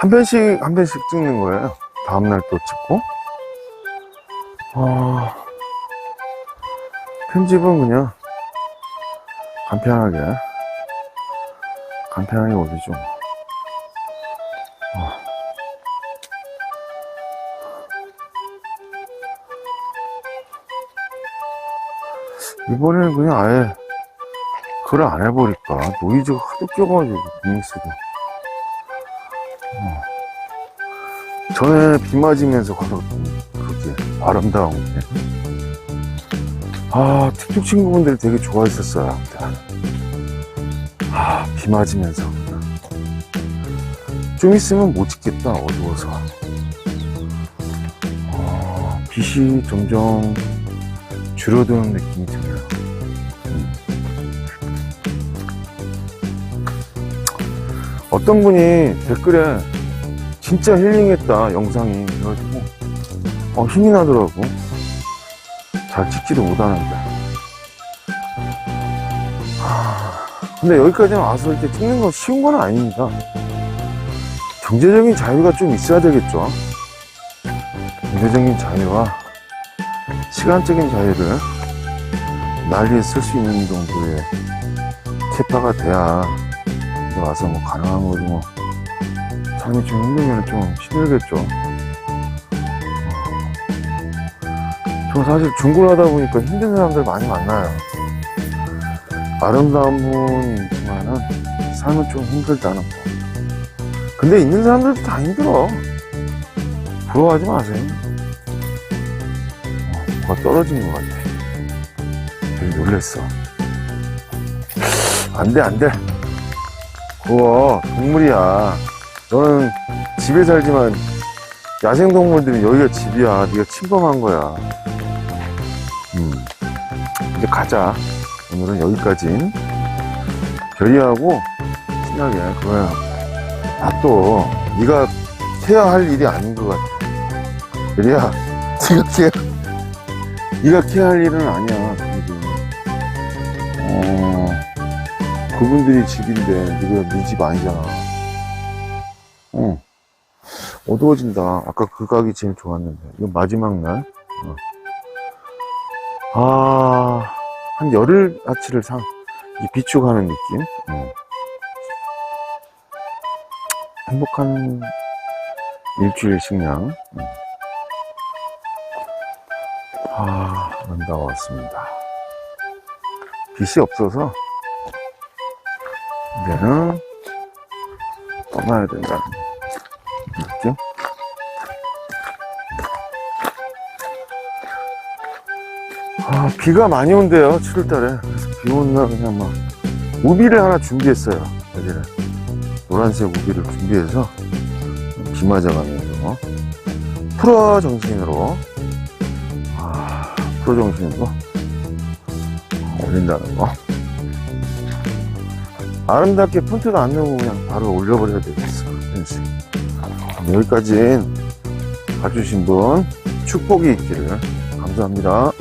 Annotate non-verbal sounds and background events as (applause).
한 편씩 한 편씩 찍는 거예요. 다음날 또 찍고. 아, 편집은 그냥 간편하게 간편하게 올리죠. 아. 이번에는 그냥 아예 그걸 안 해버릴까 노이즈가 하도 껴가지고 믹스도 어. 전에 비 맞으면서 걸었던 그게 아름다운 게. 아 틱톡 친구분들이 되게 좋아했었어요 아 비 맞으면서 그냥. 좀 있으면 못 찍겠다 어두워서 아, 빛이 점점 줄어드는 느낌이 드네요 어떤 분이 댓글에 진짜 힐링했다 영상이 그래가지고. 어, 힘이 나더라고. 잘 찍지도 못하는데. 하, 근데 여기까지 와서 이렇게 찍는 건 쉬운 건 아닙니다. 경제적인 자유가 좀 있어야 되겠죠? 경제적인 자유와 시간적인 자유를 난리에 쓸 수 있는 정도의 캐파가 돼야 여기 와서 뭐 가능한 거지 뭐 삶이 좀 힘들면 좀 힘들겠죠. 저 사실 중고를 하다 보니까 힘든 사람들 많이 만나요. 아름다운 분이지만은 삶은 좀 힘들다는 거. 근데 있는 사람들도 다 힘들어. 부러워하지 마세요. 어, 뭐가 떨어진 것 같아. 되게 놀랬어. 안 돼, 안 돼. 그거 동물이야. 너는 집에 살지만 야생동물들이 여기가 집이야. 네가 침범한 거야. 음. 이제 가자. 오늘은 여기까지. 별이하고 신나게 그거야. 놔둬. 네가 케어할 일이 아닌 것 같아. 별이야. (laughs) 네가 케어, 네가 케어할 일은 아니야. 그분들이 집인데 네가 네집 아니잖아. 어. 어두워진다. 아까 그 각이 제일 좋았는데. 이거 마지막 날. 어. 아, 한 열흘 아치를 상, 이 비축하는 느낌. 어. 행복한 일주일 식량. 음. 아, 아름다웠습니다. 빛이 없어서, 이제는 떠나야 된다는 느낌? 아, 비가 많이 온대요, 7월달에. 그래서 비날 그냥 막, 우비를 하나 준비했어요, 여기를. 노란색 우비를 준비해서, 비 맞아가면서, 프로 정신으로, 아, 프로 정신으로, 올린다는 거. 아름답게 폰트도 안 넣고 그냥 바로 올려버려야 되겠어. 여기까지 봐주신 분 축복이 있기를 감사합니다.